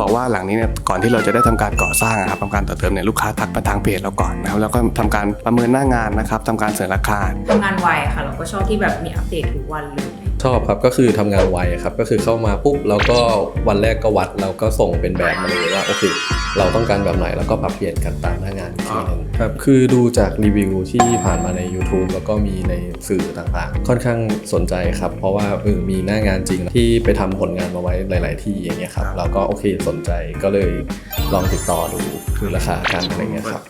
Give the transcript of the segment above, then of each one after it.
บอกว่าหลังนี้เนี่ยก่อนที่เราจะได้ทำการก่อสร้างอะครับทำการต่อเติมเนี่ยลูกค้าทักมาทางเพจเราก่อนนะครับแล้วก็ทำการประเมินหน้างานนะครับทำการเสนอราคาทำงานไวค่ะเราก็ชอบที่แบบมีอัปเดตทุกวันเลย อบครับก็คือทำงานไวครับก็คือเข้ามาปุ๊บแล้วก็วันแรกก็วัดแล้วก็ส่งเป็นแบบมาเลยว่าโอเคเราต้องการแบบไหนแล้วก็ปรับเปลี่ยนกันตามหน้างานอีกทีหนึงครับคือดูจากรีวิวที่ผ่านมาใน YouTube แล้วก็มีในสื่อต่างๆ ค่อนข้างสนใจครับ เพราะว่าเออมีหน้างานจริงที่ไปทำผลงานมาไว้หลาย ๆ ที่อย่างเงี้ยครับแล้วก็โอเคสนใจก็เลยลองติดต่อดูคือราคากันอะไรเงี้ยครับ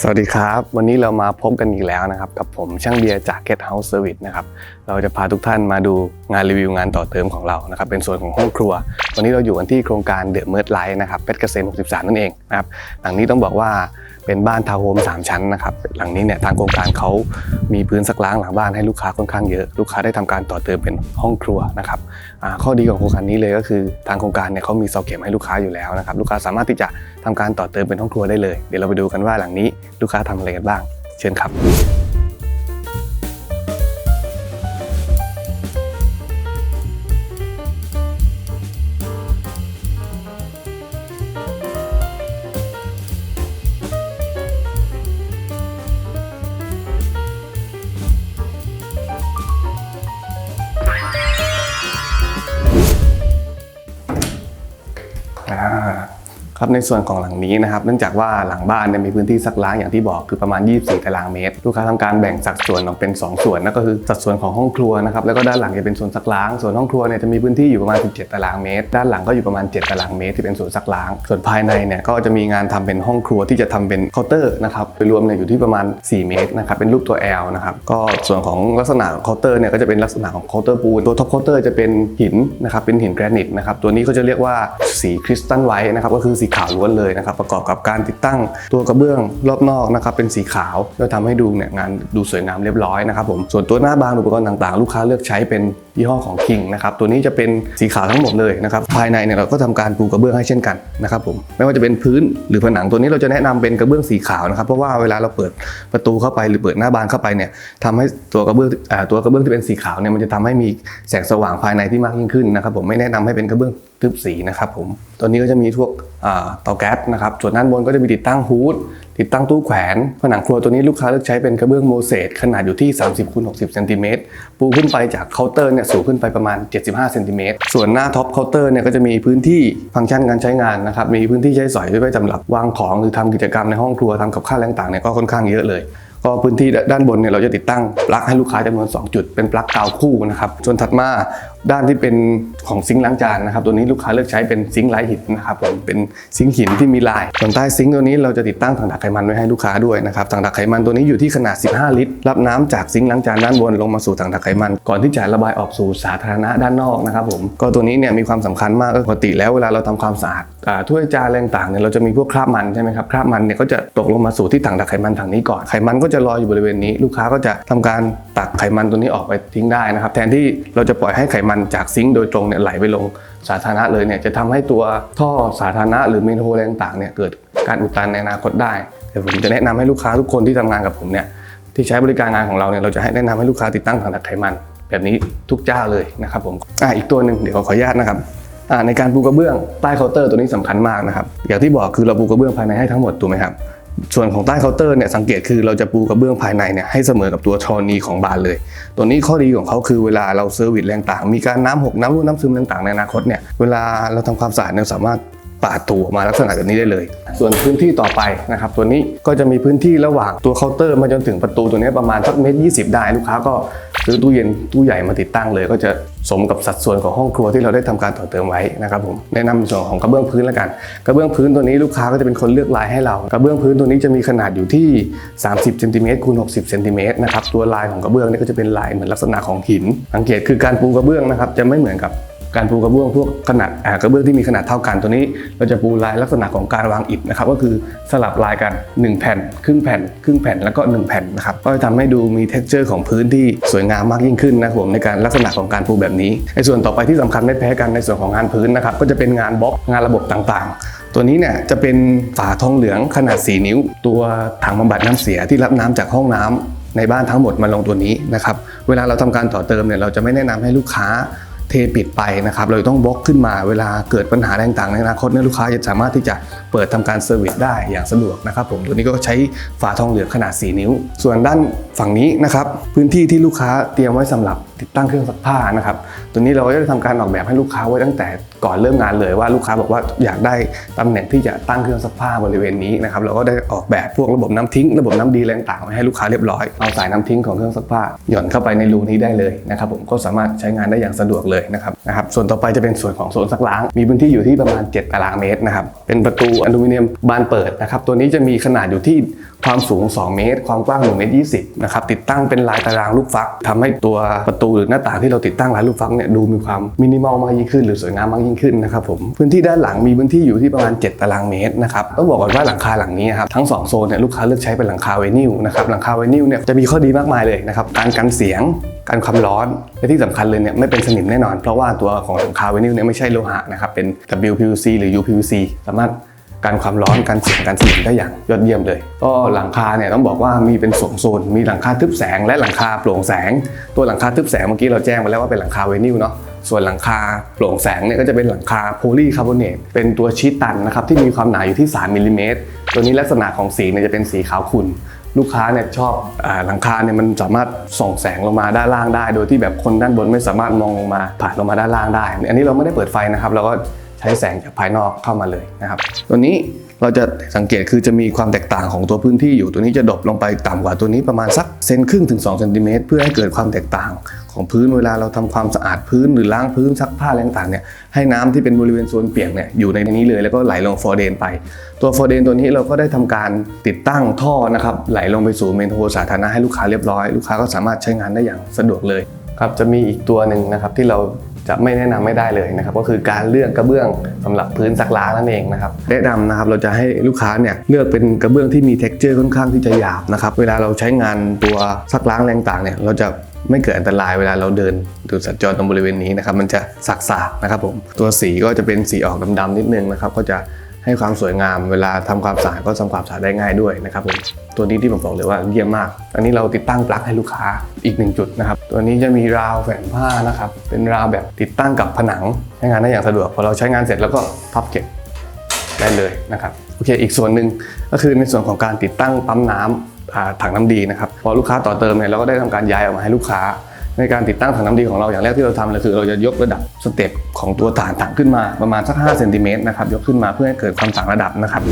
สวัสดีครับ วันนี้เรามาพบกันอีกแล้วนะครับ กับผมช่างเบียร์จาก Get House Service นะครับเราจะพาทุกท่านมาดูงานรีวิวงานต่อเติมของเรานะครับเป็นส่วนของห้องครัว วันนี้เราอยู่กันที่โครงการเดอะเมิร์ดไลท์นะครับเพชรเกษม63 นั่นเองนะครับหลังนี้ต้องบอกว่า เป็นบ้านทาวน์โฮม3ชั้นนะครับหลังนี้เนี่ยทางโครงการเขามีพื้นสักล้างหลังบ้านให้ลูกค้าค่อนข้างเยอะลูกค้าได้ทำการต่อเติมเป็นห้องครัวนะครับข้อดีของโครงการนี้เลยก็คือทางโครงการเนี่ยเขามีเสาเข็มให้ลูกค้าอยู่แล้วนะครับลูกค้าสามารถที่จะทำการต่อเติมเป็นห้องครัวได้เลย เดี๋ยวเราไปดูกันว่าหลังนี้ลูกค้าทำอะไรกันบ้าง เชิญครับ ครับในส่วนของหลังนี้นะครับเนื่องจากว่าหลังบ้านเนี่ยมีพื้นที่ซักล้างอย่างที่บอกคือประมาณ 24 ตารางเมตร ลูกค้าทำการแบ่งสัดส่วนออกเป็น 2 ส่วนนั่นก็คือสัดส่วนของห้องครัวนะครับแล้วก็ด้านหลังจะเป็นส่วนซักล้าง ส่วนห้องครัวเนี่ยจะมีพื้นที่อยู่ประมาณ 17 ตารางเมตร ด้านหลังก็อยู่ประมาณ 7 ตารางเมตรที่เป็นส่วนซักล้าง ส่วนภายในเนี่ยก็จะมีงานทำเป็นห้องครัวที่จะทำเป็นเคาน์เตอร์นะครับโดยรวมเนี่ยอยู่ที่ประมาณ 4 เมตรนะครับเป็นรูปตัว L นะครับก็ส่วนของลักษณะเคาน์เตอร์เนี่ยก็จะเป็นลักษณะของเคาน์เตอร์ปูนตัวท็อปเคาน์เตอร์จะเป็นหินนะครับเป็นหินแกรนิตนะครับตัวนี้ก็จะเรียกว่าสีคริสตัลไวท์นะครับก็คือสีขาวล้วนเลยนะครับ ประกอบกับการติดตั้งตัวกระเบื้องรอบนอกนะครับเป็นสีขาวเพื่อทำให้ดูเนี่ยงานดูสวยงามเรียบร้อยนะครับผมส่วนตัวหน้าบานอุปกรณ์ต่างๆ ลูกค้าเลือกใช้เป็น ยี่ห้อของ King นะครับตัวนี้จะเป็นสีขาวทั้งหมดเลยนะครับภายในเนี่ยเราก็ทำการปูกระเบื้องให้เช่นกันนะครับผมไม่ว่าจะเป็นพื้นหรือผนังตัวนี้เราจะแนะนำเป็นกระเบื้องสีขาวนะครับเพราะว่าเวลาเราเปิดประตูเข้าไปหรือเปิดหน้าบานเข้าไปเนี่ยทำให้ตัวกระเบื้องตัวกระเบื้องที่เป็นสีขาวเนี่ยมันจะทำให้มีแสงสว่างภายในที่มากยิ่งขึ้นนะครับผมไม่แนะนำให้เป็นกระเบื้องทึบสีนะครับผมตัวนี้ก็จะมีพวกอ่าเตาแก๊สนะครับส่วนด้านบนก็จะมีติดตั้งฮูด ติดตั้งตู้แขวนผนังครัวตัวนี้ลูกค้าเลือกใช้เป็นกระเบื้องโมเสสขนาดอยู่ที่ 30คูณ60เซนติเมตรปูขึ้นไปจากเคาน์เตอร์เนี่ยสูงขึ้นไปประมาณ 75เซนติเมตรส่วนหน้าท็อปเคาน์เตอร์เนี่ยก็จะมีพื้นที่ฟังก์ชันการใช้งานนะครับมีพื้นที่ใช้สอยไว้สำหรับวางของหรือทำกิจกรรมในห้องครัวทำกับข้าวอะไรต่างๆเนี่ยก็ค่อนข้างเยอะเลยก็พื้นที่ด้านบนเนี่ยเราจะติดตั้งปลั๊กให้ลูกค้าจำนวน 2 จุดเป็นปลั๊กกาวคู่นะครับส่วนถัดมา ด้านที่เป็นของซิงค์ล้างจานนะครับ ตัวนี้ลูกค้าเลือกใช้เป็นซิงค์ไร้หินนะครับผมเป็นซิงค์หินที่มีลายส่วนใต้ซิงค์ตัวนี้เราจะติดตั้งถังดักไขมันไว้ให้ลูกค้าด้วยนะครับถังดักไขมันตัวนี้อยู่ที่ขนาด 15 ลิตร รับน้ำจากซิงค์ล้างจานด้านบนลงมาสู่ถังดักไขมัน ก่อนที่จะระบายออกสู่สาธารณะด้านนอกนะครับผมก็ตัวนี้เนี่ยมีความสำคัญมากปกติแล้วเวลาเราทำความสะอาดถ้วยจานอะไรต่างเนี่ยเราจะมีพวกคราบมันใช่ไหมครับคราบมันเนี่ยก็จะตกลงมาสู่ที่ถังดักไขมันถังนี้ก่อนไขมันก็จะลอยอยู่บริเวณนี้ ลูกค้าก็จะทำการ ตักไขมันตัวนี้ออกไปทิ้งได้นะครับ แทนที่เราจะปล่อยให้ไขมันจากซิงค์โดยตรงเนี่ยไหลไปลงสาธารณะเลยเนี่ยจะทำให้ตัวท่อสาธารณะหรือเมนโฮลอะไรต่างเนี่ยเกิดการอุดตันในอนาคตได้แต่ผมจะแนะนำให้ลูกค้าทุกคนที่ทำงานกับผมเนี่ยที่ใช้บริการงานของเราเนี่ยเราจะให้แนะนำให้ลูกค้าติดตั้งถังดักไขมัน แบบนี้ทุกเจ้าเลยนะครับผมอ่าอีกตัวหนึ่งเดี๋ยวขออนุญาตนะครับอ่าในการปูกระเบื้องใต้เคาน์เตอร์ตัวนี้สำคัญมากนะครับอย่างที่บอกคือเราปูกระเบื้องภายในให้ทั้งหมดถูกไหมครับ ส่วนของใต้เคาน์เตอร์เนี่ยสังเกตคือเราจะปูกระเบื้องภายในเนี่ยให้เสมอกับตัวชอนีของบานเลย ตัวนี้ข้อดีของเขาคือเวลาเราเซอร์วิสแรงต่าง มีการน้ำหกน้ำรั่วน้ำซึมต่างๆในอนาคตเนี่ยเวลาเราทำความสะอาดเนี่ยสามารถ ปาดถูออกมาลักษณะแบบนี้ได้เลย ส่วนพื้นที่ต่อไปนะครับตัวนี้ก็จะมีพื้นที่ระหว่างตัวเคาน์เตอร์มาจนถึงประตูตัวนี้ประมาณสักเมตรยีได้ลูกค้าก็ซื้อตู้เย็นตู้ใหญ่มาติดตั้งเลย ก็จะสมกับสัดส่วนของห้องครัวที่เราได้ทำการต่อเติมไว้นะครับผมแนะนำในส่วนของกระเบื้องพื้นแล้วกัน กระเบื้องพื้นตัวนี้ลูกค้าก็จะเป็นคนเลือกลายให้เรา กระเบื้องพื้นตัวนี้จะมีขนาดอยู่ที่ 30เซนติเมตรคูณ60เซนติเมตรนะครับตัวลายของกระเบื้องนี่ก็จะเป็นลายเหมือนลักษณะของหิน สังเกตคือการปูกระเบื้องนะครับจะไม่เหมือนกับ การปูกระเบื้องพวกขนาดกระเบื้องที่มีขนาดเท่ากันตัวนี้ เราจะปูลายลักษณะของการวางอิฐนะครับก็คือสลับลายกัน 1 แผ่น ครึ่งแผ่น ครึ่งแผ่นแล้วก็ 1 แผ่นนะครับก็จะทำให้ดูมี t e x t อร์ของพื้นที่สวยงามมากยิ่งขึ้นนะผมในการลักษณะของการปูแบบนี้ในส่วนต่อไปที่สำคัญไม่แพ้กันในส่วนของงานพื้นนะครับก็จะเป็นงานบล็อกงานระบบต่างๆตัวนี้เนี่ยจะเป็นฝาทองเหลืองขนาด 4 นิ้ว ตัวถังบำบัดน้ำเสียที่รับน้ำจากห้องน้ำในบ้านทั้งหมดมาลงตัวนี้นะครับ เวลาเราทำการต่อเติมเนี่ยเราจะไม่แนะนำให้ลูกค้า ทปิดไปนะครับ เราต้องบล็อกขึ้นมาเวลาเกิดปัญหาต่างๆในอนาคตเนี่ยลูกค้าจะสามารถที่จะเปิดทำการเซอร์วิสได้อย่างสะดวกนะครับผมตัวนี้ก็ใช้ฝาทองเหลืองขนาด 4 นิ้ว ส่วนด้านฝั่งนี้นะครับพื้นที่ที่ลูกค้าเตรียมไว้สำหรับติดตั้งเครื่องซักผ้านะครับ ตัวนี้เราก็จะทำการออกแบบให้ลูกค้าไว้ตั้งแต่ก่อนเริ่มงานเลยว่าลูกค้าบอกว่าอยากได้ตำแหน่งที่จะตั้งเครื่องซักผ้าบริเวณนี้นะครับเราก็ได้ออกแบบพวกระบบน้ำทิ้ง ระบบน้ำดีแรงต่างไว้ให้ลูกค้าเรียบร้อยเอาสายน้ำทิ้งของเครื่องซักผ้าหย่อนเข้าไปในรูนี้ได้เลยนะครับผมก็สามารถใช้งานได้อย่างสะดวกเลยนะครับนะครับส่วนต่อไปจะเป็นส่วนของโซนซักล้าง มีพื้นที่อยู่ที่ประมาณ 7 ตารางเมตรนะครับเป็นประตูอลูมิเนียมบานเปิดนะครับตัวนี้จะมีขนาดอยู่ที่ ความสูง 2 เมตร ความกว้าง1เมตร20นะครับติดตั้งเป็นลายตารางลูกฟักทำให้ตัวประตูหรือหน้าต่างที่เราติดตั้งลายลูกฟักเนี่ยดูมีความมินิมอลมากยิ่งขึ้น หรือสวยงามมากยิ่งขึ้นนะครับผมพื้นที่ด้านหลังมีพื้นที่อยู่ที่ประมาณ 7 ตารางเมตรนะครับต้องบอกก่อนว่าหลังคาหลังนี้ครับทั้ง 2 โซนเนี่ยลูกค้าเลือกใช้เป็นหลังคาไวนิลนะครับหลังคาไวนิลเนี่ยจะมีข้อดีมากมายเลยนะครับการกันเสียงการความร้อนและที่สำคัญเลยเนี่ยไม่เป็นสนิมแน่นอน เพราะว่าตัวของหลังคาไวนิลเนี่ยไม่ใช่โลหะนะครับเป็น WPVC หรือ UPVC สามารถ การความร้อนการเสียงการสนิมได้อย่างยอดเยี่ยมเลย ก็หลังคาเนี่ยต้องบอกว่ามีเป็นสองโซน มีหลังคาทึบแสงและหลังคาโปร่งแสง ตัวหลังคาทึบแสงเมื่อกี้เราแจ้งไปแล้วว่าเป็นหลังคาไวนิลเนาะส่วนหลังคาโปร่งแสงเนี่ยก็จะเป็นหลังคาโพลีคาร์บอเนตเป็นตัวชีตตันนะครับที่มีความหนาอยู่ที่ 3มิลลิเมตรตัวนี้ลักษณะของสีเนี่ยจะเป็นสีขาวขุ่นลูกค้าเนี่ยชอบอาหลังคาเนี่ยมันสามารถส่องแสงลงมาด้านล่างได้ โดยที่แบบคนด้านบนไม่สามารถมองลงมาผ่านลงมาด้านล่างได้ อันนี้เราไม่ได้เปิดไฟนะครับเราก็ใช้แสงจากภายนอกเข้ามาเลยนะครับ ตัวนี้เราจะสังเกตคือจะมีความแตกต่างของตัวพื้นที่อยู่ตัวนี้จะดรอปลงไปต่ำกว่าตัวนี้ประมาณสักเซนครึ่งถึง2เซนติเมตรเพื่อให้เกิดความแตกต่างของพื้นเวลาเราทำความสะอาดพื้นหรือล้างพื้นซักผ้าอะไรต่างเนี่ยให้น้ำที่เป็นบริเวณโซนเปียกเนี่ยอยู่ในนี้เลยแล้วก็ไหลลงฟอร์เดนไป ตัวฟอร์เดนตัวนี้เราก็ได้ทำการติดตั้งท่อนะครับไหลลงไปสู่เมนโฮสาธารณะให้ลูกค้าเรียบร้อย ลูกค้าก็สามารถใช้งานได้อย่างสะดวกเลยครับจะมีอีกตัวหนึ่งนะครับที่เรา จะไม่แนะนำไม่ได้เลยนะครับก็คือการเลือกกระเบื้องสำหรับพื้นซักล้างนั่นเองนะครับแนะนำนะครับเราจะให้ลูกค้าเนี่ยเลือกเป็นกระเบื้องที่มี t e x t อร์ค่อนข้างที่จะหยาบนะครับเวลาเราใช้งานตัวซักล้างแรงต่างเนี่ยเราจะไม่เกิดอันตรายเวลาเราเดินดูสัญจรตรงบริเวณนี้นะครับมันจะสักๆนะครับผมตัวสีก็จะเป็นสีออกดำๆนิดนึงนะครับก็จะ ให้ความสวยงาม เวลาทำความสะอาดก็ทำความสะอาดได้ง่ายด้วยนะครับผมตัวนี้ที่ผมบอกเลยว่าเยี่ยมมาก อันนี้เราติดตั้งปลั๊กให้ลูกค้าอีกหนึ่งจุดนะครับ ตัวนี้จะมีราวแฝงผ้านะครับ เป็นราวแบบติดตั้งกับผนังใช้งานได้อย่างสะดวกพอเราใช้งานเสร็จแล้วก็พับเก็บได้เลยนะครับโอเค อีกส่วนหนึ่งก็คือในส่วนของการติดตั้งปั๊มน้ำอ่าถังน้ำดีนะครับพอลูกค้าต่อเติมเนี่ยเราก็ได้ทำการย้ายออกมาให้ลูกค้า ในการติดตั้งถังน้ำดีของเราอย่างแรกที่เราทำเลยคือเราจะยกระดับสเต็ปของตัวฐานถังขึ้นมาประมาณสัก5เซนติเมตรนะครับยกขึ้นมาเพื่อให้เกิดความต่างระดับนะครับ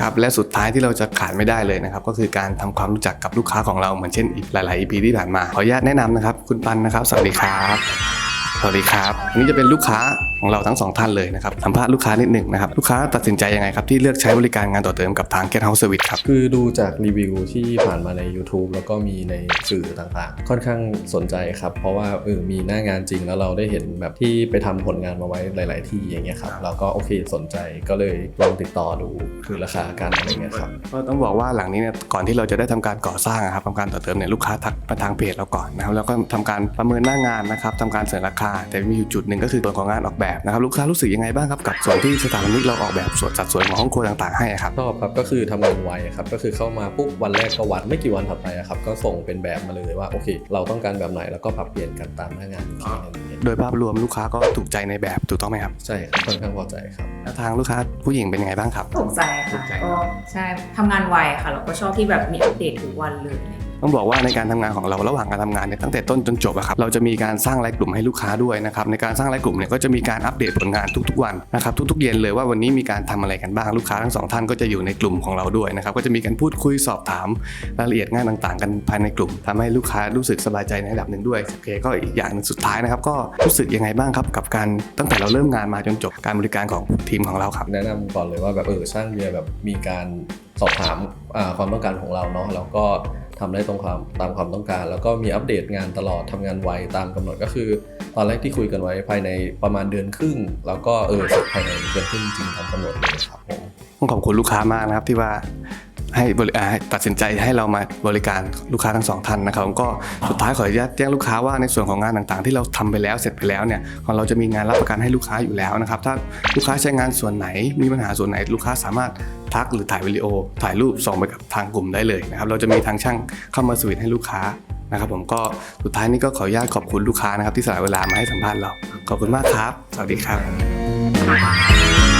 ครับและสุดท้ายที่เราจะขาดไม่ได้เลยนะครับก็คือการทำความรู้จักกับลูกค้าของเราเหมือนเช่นอีกหลาย ๆ EP ที่ผ่านมาขออนุญาตแนะนำนะครับ คุณปันนะครับ สวัสดีครับ สวัสดีครับอันนี้จะเป็นลูกค้าของเราทั้งสองท่านเลยนะครับสัมภาษณ์ลูกค้านิดหนึ่งนะครับลูกค้าตัดสินใจยังไงครับที่เลือกใช้บริการงานต่อเติมกับทาง Get House Service ครับคือดูจากรีวิวที่ผ่านมาใน YouTube แล้วก็มีในสื่อต่างๆ ค่อนข้างสนใจครับ เพราะว่าเออมีหน้างานจริงแล้วเราได้เห็นแบบที่ไปทำผลงานมาไว้หลาย ๆ ที่อย่างเงี้ยครับเราก็โอเคสนใจก็เลยลองติดต่อดูคือราคากันอะไรเงี้ยครับก็ต้องบอกว่าหลังนี้เนี่ยก่อนที่เราจะได้ทำการก่อสร้างอะครับทำการต่อเติมเนี่ยลูกค้าทักมาทางเพจเราก่อนนะครับแล้วก็ทำการประเมินหน้างานนะครับทำการเสนอราคาแต่มีอยู่จุดหนึ่งก็คือส่วนของงานออกแบบนะครับลูกค้ารู้สึกยังไงบ้างครับกับส่วนที่สถาปนิกเราออกแบบส่วนสัดส่วนของห้องครัวต่างๆให้อะครับชอบครับก็คือทำงานไวครับก็คือเข้ามาปุ๊บวันแรกก็วัดไม่กี่วันถัดไปอะครับก็ส่งเป็นแบบมาเลยว่าโอเค เราต้องการแบบไหนแล้วก็ปรับเปลี่ยนกันตามหน้างานอีกทีนึงอย่างเงี้ยโดยภาพรวมลูกค้าก็ถูกใจในแบบถูกต้องไหมครับใช่ครับค่อนข้างพอใจครับแล้วทางลูกค้าผู้หญิงเป็นยังไงบ้างครับถูกใจถูค่ะกใจก็ใช่ทำงานไวค่ะเราก็ชอบที่แบบมีอัปเดตทุกวันเลย ต้องบอกว่าในการทำงานของเราระหว่างการทำงานเนี่ยตั้งแต่ต้นจนจบอะครับเราจะมีการสร้างรายกลุ่มให้ลูกค้าด้วยนะครับในการสร้างรายกลุ่มเนี่ยก็จะมีการอัปเดตผลงานทุกๆวันนะครับทุกๆเย็นเลยว่าวันนี้มีการทำอะไรกันบ้างลูกค้าทั้งสองท่านก็จะอยู่ในกลุ่มของเราด้วยนะครับก็จะมีการพูดคุยสอบถามรายละเอียดงานต่างๆ กันภายในกลุ่มทำให้ลูกค้ารู้สึกสบายใจในระดับหนึ่งด้วยโอเคก็อีกอย่างหนึ่งสุดท้ายนะครับก็รู้สึกยังไงบ้างครับกับการตั้งแต่เราเริ่มงานมาจนจบการบริการของทีมของเราครับแนะนำก่อนเลยว่าแบบเออช่างเบียแบบมีการสอบถามความต้องการของเราเนาะแล้วก็ ทำได้ตรงความตามความต้องการ แล้วก็มีอัปเดตงานตลอดทำงานไวตามกำหนดก็คือ ตอนแรกที่คุยกันไว้ภายในประมาณเดือนครึ่ง แล้วก็เออภายในเดือนครึ่งจริงตามกำหนดเลยครับผมต้องขอบคุณลูกค้ามากนะครับที่ว่าให้บริอาตัดสินใจให้เรามาบริการลูกค้าทั้งสองท่านนะครับผมก็สุดท้ายขออนุญาตแจ้งลูกค้าว่าในส่วนของงานต่างๆ ที่เราทำไปแล้วเสร็จไปแล้วเนี่ยของเราจะมีงานรับประกันให้ลูกค้าอยู่แล้วนะครับถ้าลูกค้าใช้งานส่วนไหนมีปัญหาส่วนไหนลูกค้าสามารถ ทักหรือถ่ายวิดีโอ ถ่ายรูปส่งไปกับทางกลุ่มได้เลยนะครับ เราจะมีทางช่างเข้ามาสวิตให้ลูกค้านะครับผมก็สุดท้ายนี้ก็ขออนุญาตขอบคุณลูกค้านะครับที่สละเวลามาให้สัมภาษณ์เรา ขอบคุณมากครับ สวัสดีครับ